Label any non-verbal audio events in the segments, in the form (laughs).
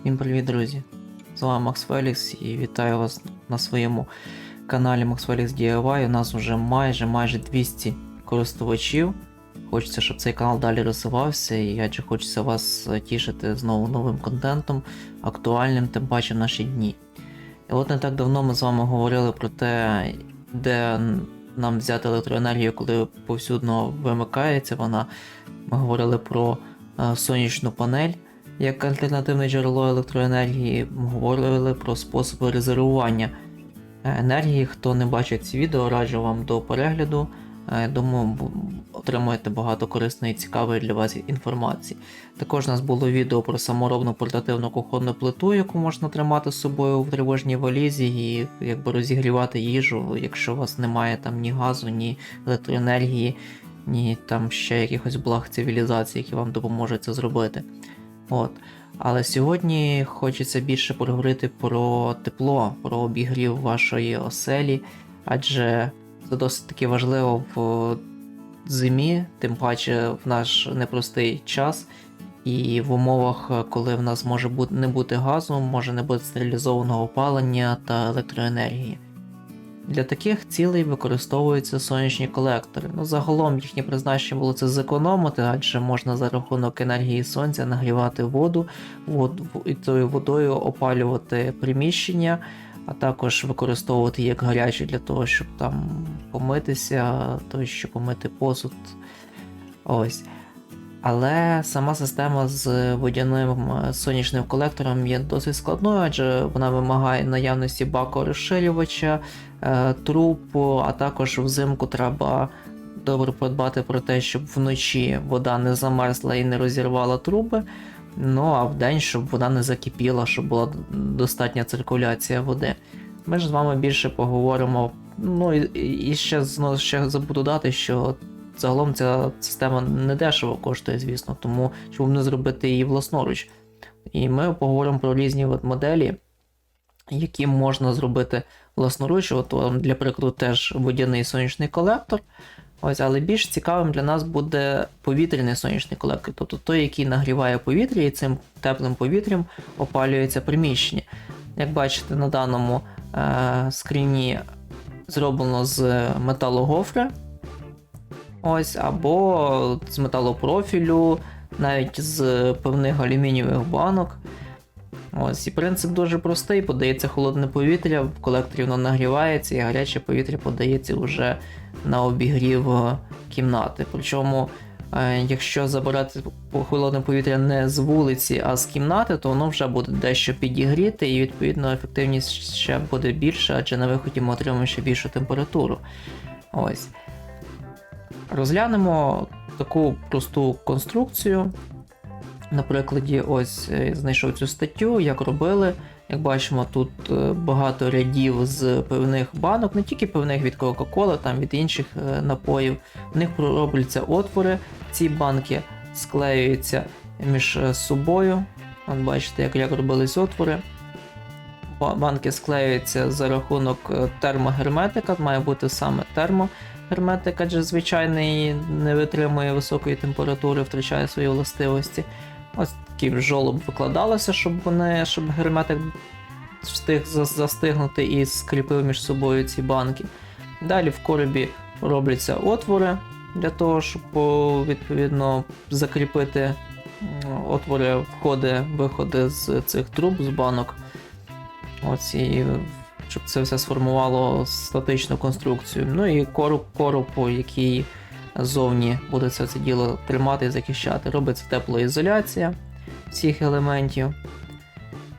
Всім привіт, друзі! З вами Макс Фелікс і вітаю вас на своєму каналі Max Felix DIY. У нас вже майже майже 200 користувачів. Хочеться, щоб цей канал далі розвивався, і адже хочеться вас тішити знову новим контентом, актуальним, тим паче в наші дні. І от не так давно ми з вами говорили про те, де нам взяти електроенергію, коли повсюдно вимикається вона. Ми говорили про е, сонячну панель як альтернативне джерело електроенергії. Говорили про способи резервування енергії. Хто не бачить ці відео, раджу вам до перегляду. Е, Думаю, отримаєте багато корисної і цікавої для вас інформації. Також у нас було відео про саморобну портативну кухонну плиту, яку можна тримати з собою в тривожній валізі і якби розігрівати їжу, якщо у вас немає там ні газу, ні електроенергії, ні там ще якихось благ цивілізації, які вам допоможуть це зробити. От. Але сьогодні хочеться більше поговорити про тепло, про обігрів вашої оселі, адже це досить таки важливо в зимі, тим паче в наш непростий час, і в умовах, коли в нас може бути не бути газу, може не бути стерилізованого опалення та електроенергії. Для таких цілей використовуються сонячні колектори. Ну, загалом їхнє призначення було це зекономити, адже можна за рахунок енергії сонця нагрівати воду, вод, і тою водою опалювати приміщення, а також використовувати як гаряче для того, щоб там помитися, то щоб помити посуд. Ось. Але сама система з водяним е, сонячним колектором є досить складною, адже вона вимагає наявності баку розширювача, е, труб, а також взимку треба добре подбати про те, щоб вночі вода не замерзла і не розірвала труби. Ну а вдень, щоб вода не закипіла, щоб була достатня циркуляція води. Ми ж з вами більше поговоримо. Ну і, і ще знову ще забуду дати, що загалом ця система не дешево коштує, звісно, тому чому б не зробити її власноруч. І ми поговоримо про різні от моделі, які можна зробити власноруч. От для прикладу, теж водяний сонячний колектор. Ось, але більш цікавим для нас буде повітряний сонячний колектор, тобто той, який нагріває повітря і цим теплим повітрям опалюється приміщення. Як бачите, на даному е- скріні зроблено з металогофри. Ось, або з металопрофілю, навіть з певних алюмінієвих банок. Ось, і принцип дуже простий: подається холодне повітря, в колекторі воно нагрівається, і гаряче повітря подається вже на обігрів е, кімнати. Причому, е, якщо забирати холодне повітря не з вулиці, а з кімнати, то воно вже буде дещо підігріти, і відповідно ефективність ще буде більша, адже на виході ми отримаємо ще більшу температуру. Ось. Розглянемо таку просту конструкцію. На прикладі, ось е, знайшов цю статтю, як робили. Як бачимо, тут е, багато рядів з певних банок, не тільки певних від Coca-Cola, там від інших е, напоїв. В них робляться отвори, ці банки склеюються між собою. От бачите, як, як робились отвори. Банки склеюються за рахунок термогерметика, має бути саме термогерметик, адже звичайний не витримує високої температури, втрачає свої властивості. Ось такий жолоб викладалося, щоб вони, щоб герметик встиг застигнути і скріпив між собою ці банки. Далі в коробі робляться отвори для того, щоб відповідно закріпити отвори, входи, виходи з цих труб, з банок. Ось і щоб це все сформувало статичну конструкцію. Ну і короб, короб, який ззовні буде це, це діло тримати і захищати. Робиться теплоізоляція всіх елементів.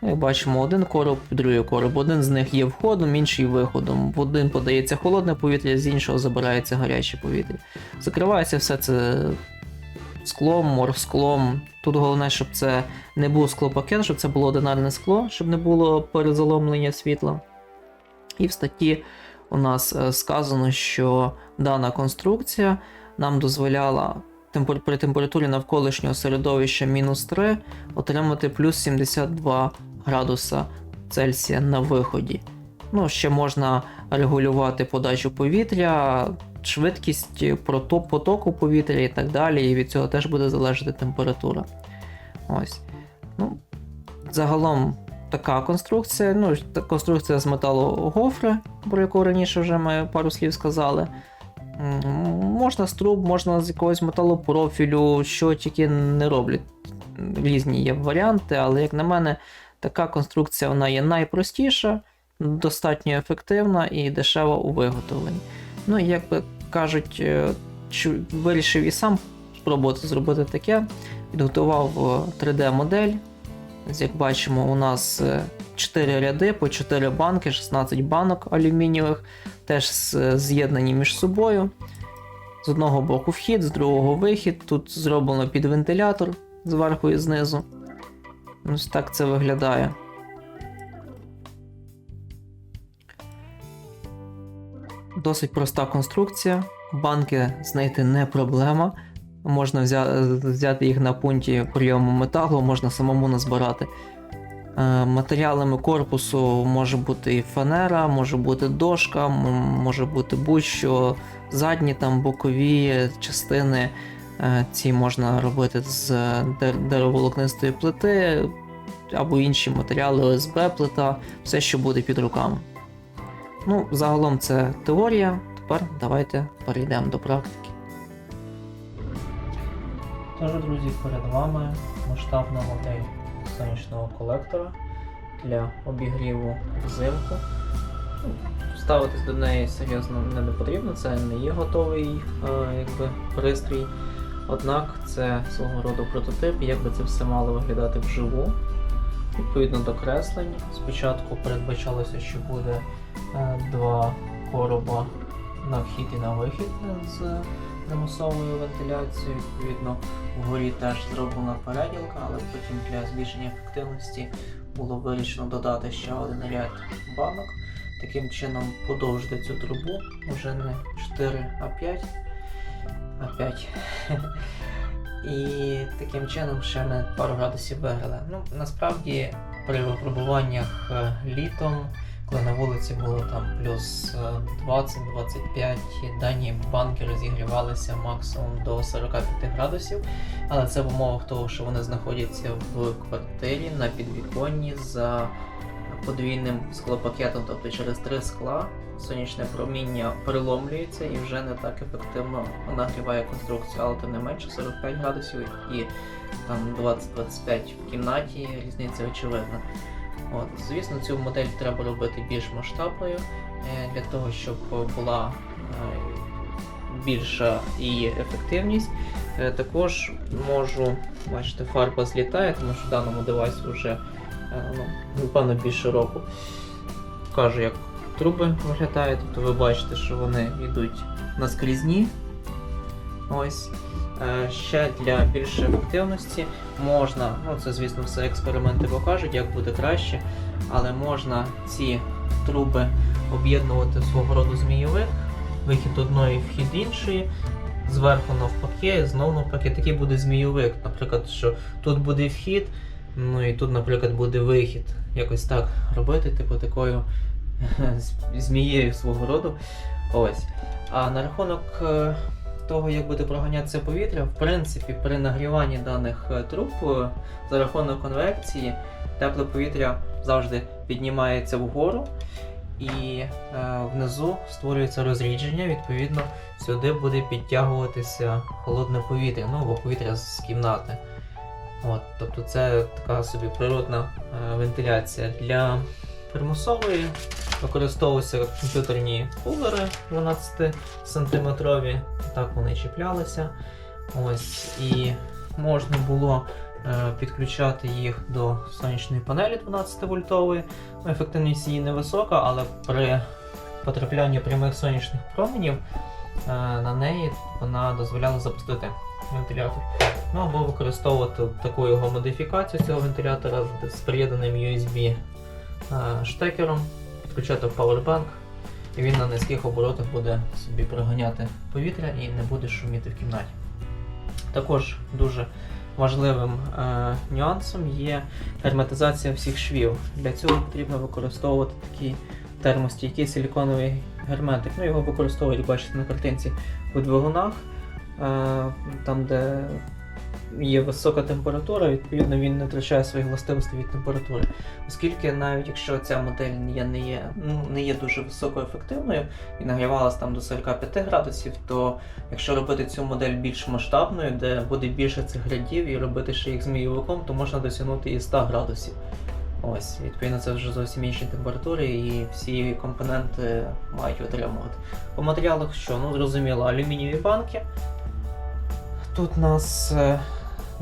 Ну, Як бачимо, один короб, другий короб. Один з них є входом, інший виходом. В один подається холодне повітря, з іншого забирається гаряче повітря. Закривається все це склом, морсклом. Тут головне, щоб це не був склопакет, щоб це було одинарне скло, щоб не було перезаломлення світла. І в статті у нас е, сказано, що дана конструкція нам дозволяла при температурі навколишнього середовища мінус 3 отримати плюс 72 градуса Цельсія на виході. Ну, ще можна регулювати подачу повітря, швидкість потоку повітря і так далі, і від цього теж буде залежати температура. Ось. Ну, Загалом така конструкція. Ну, конструкція з металу гофри, про яку раніше вже ми пару слів сказали. Можна з труб, можна з якогось металопрофілю, що тільки не роблять. Різні є варіанти, але, як на мене, така конструкція вона є найпростіша, достатньо ефективна і дешева у виготовленні. Ну, як би кажуть, е, вирішив і сам спробувати зробити таке. Підготував е, 3D-модель. Як бачимо, у нас 4 ряди по 4 банки, 16 банок алюмінієвих, теж з'єднані між собою. З одного боку вхід, з другого вихід. Тут зроблено під вентилятор зверху і знизу. Ось так це виглядає. Досить проста конструкція. Банки знайти не проблема. Можна взяти їх на пункті прийому металу, можна самому назбирати. Е, Матеріалами корпусу може бути і фанера, може бути дошка, може бути будь-що задні там бокові частини. Е, Ці можна робити з дер- дереволокнистої плити або інші матеріали, ОСБ плита, все, що буде під руками. Ну, загалом це теорія. Тепер давайте перейдемо до практики. Тож, друзі, перед вами масштабна модель сонячного колектора для обігріву взимку. Ставитись до неї серйозно не потрібно, це не є готовий е, якби, пристрій. Однак це свого роду прототип, як би це все мало виглядати вживу. Відповідно до креслень, спочатку передбачалося, що буде е, два короба на вхід і на вихід з примусовою вентиляцією. Відповідно, вгорі теж зроблена переділка, але потім для збільшення ефективності було вирішено додати ще один ряд банок. Таким чином подовжити цю трубу вже не 4, а 5. А 5. І таким чином ще на пару градусів виграли. Ну, насправді при випробуваннях е, літом, коли на вулиці було там плюс е, 20-25, дані банки розігрівалися максимум до 45 градусів. Але це в умовах того, що вони знаходяться в квартирі на підвіконні за подвійним склопакетом, тобто через три скла сонячне проміння переломлюється і вже не так ефективно нагріває конструкцію, але тим не менше 45 градусів і там 20-25 в кімнаті різниця очевидна. От, звісно, цю модель треба робити більш масштабною е, для того, щоб була е, більша її ефективність. Е, Також можу, бачите, фарба злітає, тому що в даному девайсі вже ну, напевно більше року. Покажу, як труби виглядають. Тобто ви бачите, що вони йдуть наскрізні. Ось. Е, Ще для більшої ефективності можна, ну це звісно все експерименти покажуть, як буде краще, але можна ці труби об'єднувати свого роду змійовик, вихід одної, вхід іншої, зверху навпаки, знову навпаки, такий буде змійовик. Наприклад, що тут буде вхід, ну і тут, наприклад, буде вихід. Якось так робити, типу такою (laughs) змією свого роду. Ось. А на рахунок е, того, як буде проганятися повітря, в принципі, при нагріванні даних е, труб е, за рахунок конвекції тепле повітря завжди піднімається вгору. І е, внизу створюється розрідження, відповідно, сюди буде підтягуватися холодне повітря, ну або повітря з кімнати. От, тобто це така собі природна вентиляція. Для примусової використовуються комп'ютерні кулери 12 сантиметрові, так вони чіплялися. Ось, і можна було е, підключати їх до сонячної панелі 12 вольтової. Ну, Ефективність її невисока, але при потраплянні прямих сонячних променів е, на неї вона дозволяла запустити вентилятор. Ну або використовувати таку його модифікацію цього вентилятора з- приєднаним USB штекером, підключати в Powerbank, і він на низьких оборотах буде собі проганяти повітря і не буде шуміти в кімнаті. Також дуже важливим е, нюансом є герметизація всіх швів. Для цього потрібно використовувати такий термостійкий силіконовий герметик. Ну, його використовують, бачите, на картинці у двигунах, е, там, де є висока температура, відповідно він не втрачає своїх властивостей від температури. Оскільки навіть якщо ця модель не є, ну, не є дуже високоефективною і нагрівалась там до 45 градусів, то якщо робити цю модель більш масштабною, де буде більше цих рядів і робити ще їх змійовиком, то можна досягнути і 100 градусів. Ось, відповідно, це вже зовсім інші температури, і всі компоненти мають витримувати. По матеріалах що? Ну, зрозуміло, алюмінієві банки. Тут у нас е,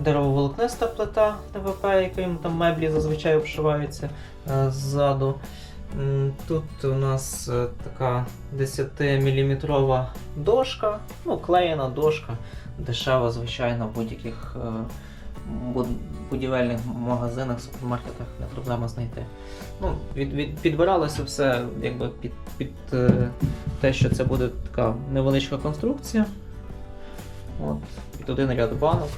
деревоволокниста плита ДВП, яким там меблі зазвичай обшиваються е, ззаду. Тут у нас е, така 10-мм дошка, ну, клеєна дошка, дешева, звичайно, в будь-яких е, будівельних магазинах, супермаркетах не проблема знайти. Ну, від, від, підбиралося все якби під, під те, що це буде така невеличка конструкція. От, під один ряд банок.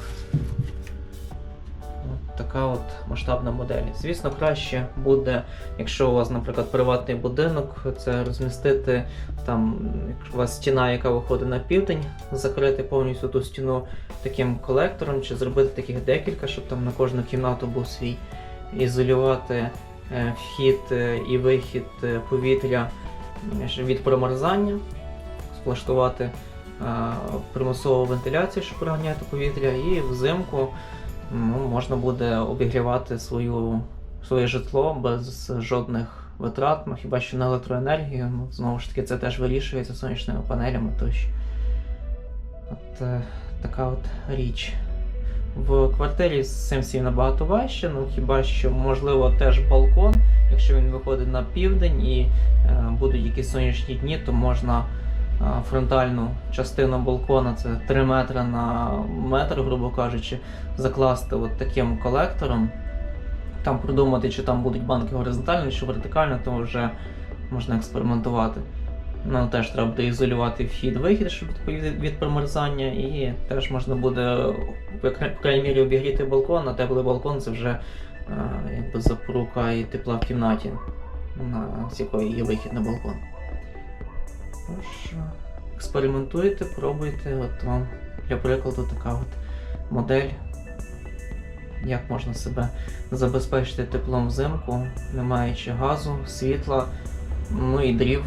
Така от масштабна модель. Звісно, краще буде, якщо у вас, наприклад, приватний будинок, це розмістити там, у вас стіна, яка виходить на південь, закрити повністю ту стіну таким колектором, чи зробити таких декілька, щоб там на кожну кімнату був свій, ізолювати е, вхід е, і вихід е, повітря від промерзання, влаштувати е, примусову вентиляцію, щоб проганяти повітря, і взимку ну, можна буде обігрівати свою, своє житло без жодних витрат, ну хіба що на електроенергію. Ну, знову ж таки, це теж вирішується сонячними панелями тощо. От е, така от річ. В квартирі з цим всім набагато важче, ну хіба що можливо теж балкон, якщо він виходить на південь і е, будуть якісь сонячні дні, то можна фронтальну частину балкона, це 3 метри на метр, грубо кажучи, закласти от таким колектором. Там продумати, чи там будуть банки горизонтально, чи вертикально, то вже можна експериментувати. Ну, теж треба буде ізолювати вхід-вихід, щоб від, від промерзання, і теж можна буде, по крайній мірі, обігріти балкон, а теплий балкон це вже е, якби запорука і тепла в кімнаті, на, з якої є вихід на балкон. Е, експериментуйте, пробуйте, от вам для прикладу така от модель. Як можна себе забезпечити теплом взимку, не маючи газу, світла, ну і дрів